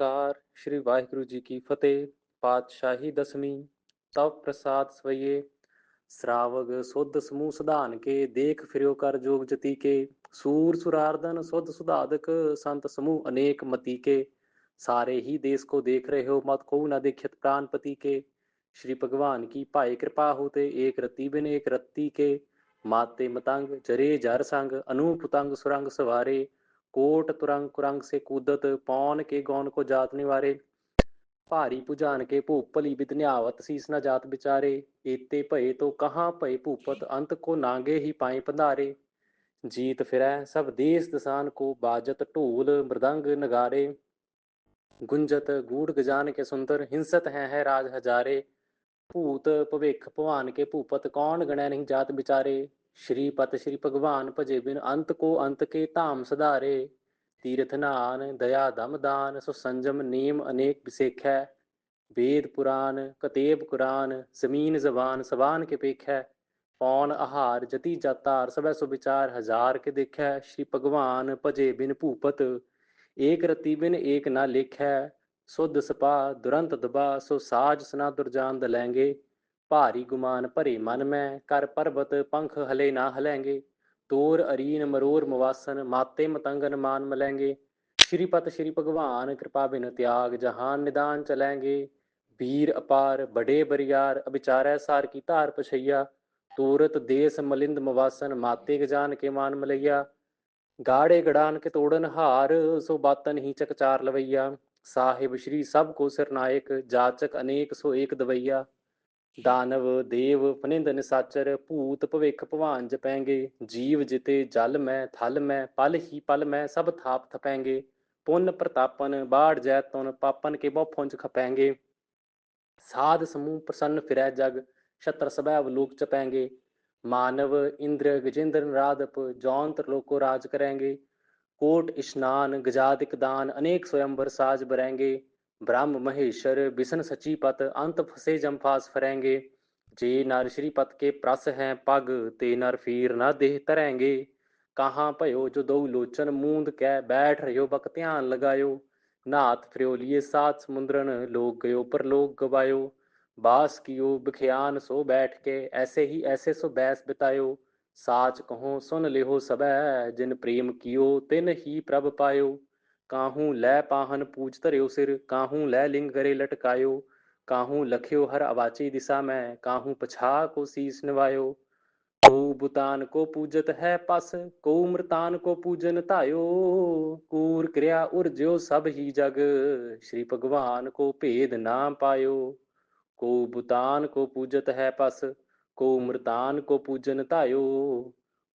ਓੰਕਾਰ ਸ੍ਰੀ ਵਾਹਿਗੁਰੂ ਜੀ ਕੀ ਫਤਿਹ ਪਾਤਸ਼ਾਹੀ ਦਸਵੀਂ ਤਵ ਪ੍ਰਸਾਦ ਸਵਈਏ ਸਰਾਵਗ ਸੁਧ ਸਮੂਹ ਸੁਧਾਨ ਕੇ ਦੇਖ ਫਿਰਿਓ ਕਰ ਜੋਗ ਜਤੀ ਕੇ ਸੂਰ ਸੁਰਾਰਦਨ ਸੁਧ ਸੁਧਾਦਕ ਸੰਤ ਸਮੂਹ ਅਨੇਕ ਮਤੀ ਕੇ सारे ही देश को देख रहे हो मत को न देखित प्राणपति के श्री भगवान की भाई कृपा होते एक रति बिन एक रत्ती के माते मतंग जरे जर संग अनुपुतंग सुरंग सवारे ਕੋਟ ਤੁਰੰਗ ਕੁਰੰਗ ਸੇ ਕੂਦਤ ਪੌਨ ਕੇ ਗੌਨ ਕੋ ਜਾਤ ਨਿਵਾਰੇ। ਭਾਰੀ ਪੁਜਾਨ ਕੇ ਭੂਪਲੀ ਵਿਦਨਿਆਵਤ ਸੀਸ ਨਾ ਜਾਤ ਵਿਚਾਰੇ। ਏਤੇ ਭਏ ਤੋ ਕਹਾਂ ਭਏ ਭੂਪਤ, ਅੰਤ ਕੋ ਨਾਂਗੇ ਹੀ ਪਾਏ ਪੰਧਾਰੇ। ਜੀਤ ਫਿਰੈ, ਸਭ ਦੇਸ ਦਸਾਨ ਕੋ ਬਾਜਤ ਢੋਲ ਮ੍ਰਦੰਗ ਨਗਾਰੇ। ਗੁੰਜਤ, ਗੂੜ ਗਜਾਨ ਕੇ ਸੁੰਦਰ, ਹਿੰਸਤ ਹੈ ਹੈ ਰਾਜ ਹਜ਼ਾਰੇ। ਭੂਤ ਭਵਿਖ ਭਵਾਨ ਕੇ ਭੂਪਤ, ਕੌਣ ਗਣੈ ਨਹੀਂ ਜਾਤ ਵਿਚਾਰੇ। ਸ਼੍ਰੀ ਪਤ ਸ਼੍ਰੀ ਭਗਵਾਨ ਭਜੇ ਬਿਨ ਅੰਤ ਕੋ ਅੰਤ ਕੇ ਧਾਮ ਸਧਾਰੇ, ਤੀਰਥ ਨਾਨ, ਦਇਆ ਦਮ ਦਾਨ, ਸੋ ਸੰਜਮ ਨੀਮ ਅਨੇਕ ਵਿਸੇਖੈ, ਵੇਦ ਪੁਰਾਨ ਕਤੇਬ ਕੁਰਾਨ, ਜ਼ਮੀਨ ਜ਼ਬਾਨ ਸਵਾਨ ਕੇ ਪੇਖੈ, ਪੌਣ ਆਹਾਰ ਜਤੀ ਜਾਤਾਰ, ਸਭੈ ਸੋ ਵਿਚਾਰ ਹਜ਼ਾਰ ਕੇ ਦੇਖੈ, ਸ਼੍ਰੀ ਭਗਵਾਨ ਭਜੇ ਬਿਨ ਭੂਪਤ, ਏਕ ਰਤੀ ਬਿਨ ਏਕ ਨਾ ਲੇਖੈ, ਸੁਧ ਸਪਾ ਦੁਰੰਤ ਦਬਾ, ਸੋ ਸਾਜ ਸਨਾ ਦੁਰਜਾਨ ਦਲੈਂਗੇ ਭਾਰੀ ਗੁਮਾਨ ਭਰੇ ਮਨ ਮੈਂ ਕਰ ਪਰਬਤ ਪੰਖ ਹਲੇ ਨਾ ਹਲੈਂਗੇ ਤੋਰ ਅਰੀਨ ਮਰੋਰ ਮਵਾਸਨ ਮਾਤੇ ਮਤੰਗਨ ਮਾਨ ਮਲੈਂਗੇ ਸ਼੍ਰੀਪਤ ਸ਼੍ਰੀ ਭਗਵਾਨ ਕਿਰਪਾ ਬਿਨ ਤਿਆਗ ਜਹਾਨ ਨਿਦਾਨ ਚਲੈਂਗੇ ਵੀਰ ਅਪਾਰ ਬੜੇ ਬਰਿਆਰ ਅਬਿਚਾਰੈ ਸਾਰ ਕੀ ਧਾਰ ਪਛਈਆ ਤੂਰਤ ਦੇਸ ਮਲਿੰਦ ਮਵਾਸਨ ਮਾਤੇ ਗਜਾਨ ਕੇ ਮਾਨ ਮਲਈਆ ਗਾੜੇ ਗੜਾਨ ਕੇ ਤੋੜਨ ਹਾਰ ਸੋ ਬਾਤਨ ਹੀ ਚਕਚਾਰ ਲਵਈਆ ਸਾਹਿਬ ਸ਼੍ਰੀ ਸਭ ਕੋ ਸਰਨਾਇਕ ਜਾਚਕ ਅਨੇਕ ਸੋ ਏਕ ਦਵਈਆ ਦਾਨਵ ਦੇਵ ਫਨਿੰਦ ਨਿਸਾਚਰ ਭੂਤ ਭਵਿਖ ਭਵਾਨ ਜਪੈਂਗੇ ਜੀਵ ਜਿਤੇ ਜਲ ਮੈਂ ਥਲ ਮੈਂ ਪਲ ਹੀ ਪਲ ਮੈਂ ਸਭ ਥਾਪ ਥਪੈਂਗੇ ਪੁੰਨ ਪ੍ਰਤਾਪਨ ਬਾੜ ਜੈਤਨ ਪਾਪਨ ਕੇ ਬਹੁ ਫੁੰਜ ਖਪੈਂਗੇ ਸਾਧ ਸਮੂਹ ਪ੍ਰਸੰਨ ਫਿਰੈ ਜਗ ਛਤਰ ਸਭੈ ਅਵਲੋਕ ਚਪੈਂਗੇ ਮਾਨਵ ਇੰਦਰ ਗਜੇਂਦਰ ਰਾਦਪ ਜੌਨ ਤਰਲੋਕੋ ਰਾਜ ਕਰੈਂਗੇ ਕੋਟ ਇਸ਼ਨਾਨ ਗਜਾਦਿਕ ਦਾਨ ਅਨੇਕ ਸਵਯੰਵਰ ਸਾਜ ਬਰੈਂਗੇ ब्रह्म महेश्वर, बिसन सची पत, अंत फसे जम फास फरेंगे। जे नर श्री पत के प्रस हैं पग, ते नर फीर न देह तरेंगे। कहाँ भयो जो दो लोचन मूंद कै बैठ रहो बक ध्यान लगायो। नाथ फ्रियोलिए सात समुद्रन, लोग गयो पर लोग गवायो। बास कियो बिखयान सो बैठ के, ऐसे ही ऐसे सो बैस बितायो। साच कहो सुन लेहो सबै, जिन प्रेम कियो, तिन ही प्रभ पायो। काहू लै पाहन पूज धरियो सिर, काहू लै लिंग करे लटकायो, काहू लख्यो हर अवाची दिशा में, काहू पछा को शीस नवायो। को बुतान को पूजत है पस, को मृतान को पूजन तायो। कूर क्रिया उर्ज्यो सब ही जग, श्री भगवान को भेद ना पायो। को बुतान को पूजत है पस, को मृतान को पूजन तायो।